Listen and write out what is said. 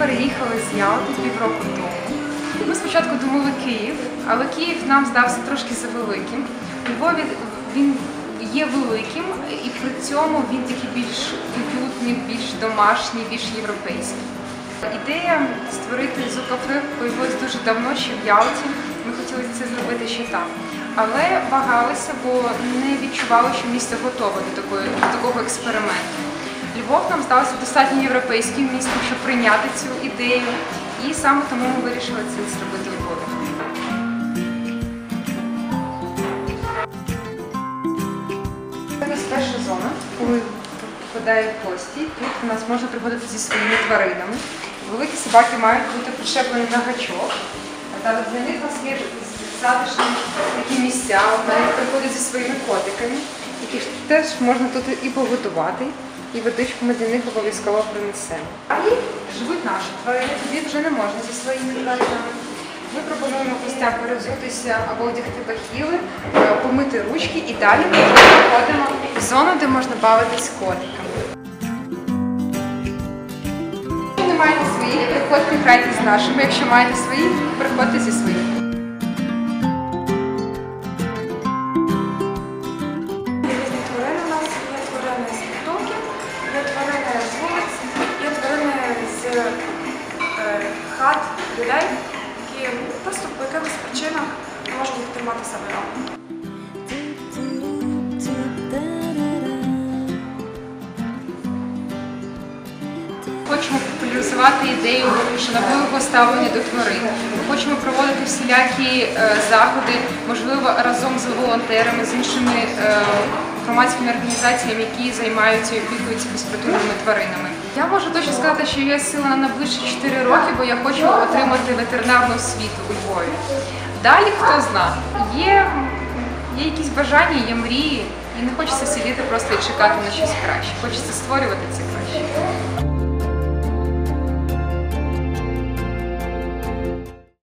переїхали з Ялти півроку тому. Ми спочатку думали Київ, але Київ нам здався трошки завеликим. У він є великим, і при цьому він такий більш уютний, більш домашній, більш європейський. Ідея створити зукафе появилась дуже давно, ще в Ялті. Ми хотіли це зробити ще там. Але вагалися, бо не відчували, що місто готове до такого експерименту. Львов нам здався достатньо європейським містом, щоб прийняти цю ідею. І саме тому ми вирішили це зробити у Львові. У нас перша зона, коли попадають гості. Тут у нас можна приходити зі своїми тваринами. Великі собаки мають бути прищеплені на гачок. Та для них у нас є затишні такі місця. Навіть приходять зі своїми котиками, яких теж можна тут і поготувати, і водичку ми для них обов'язково принесемо. А і живуть наші тварини, тоді вже не можна зі своїми тваринами. Ми пропонуємо гостям перевзутися або одягти бахіли, е, помити ручки і далі ми переходимо в зону, де можна бавитись котиками. Якщо не маєте своїх, приходьте грайте з нашими. Якщо маєте своїх, приходьте зі своїми. З е, хат людей, які просто по якихось причинах не можуть тримати себе вдома. Хочемо популяризувати ідею шановного ставлення до тварин. Ми хочемо проводити всілякі е, заходи, можливо, разом з волонтерами, з іншими е, громадськими організаціями, які займаються і опікуються безпритульними тваринами. Я можу точно сказати, що є сила на ближче 4 роки, бо я хочу отримати ветеринарну освіту у Львові. Далі хто зна, є, є якісь бажання, є мрії, і не хочеться сидіти просто і чекати на щось краще. Хочеться створювати це краще.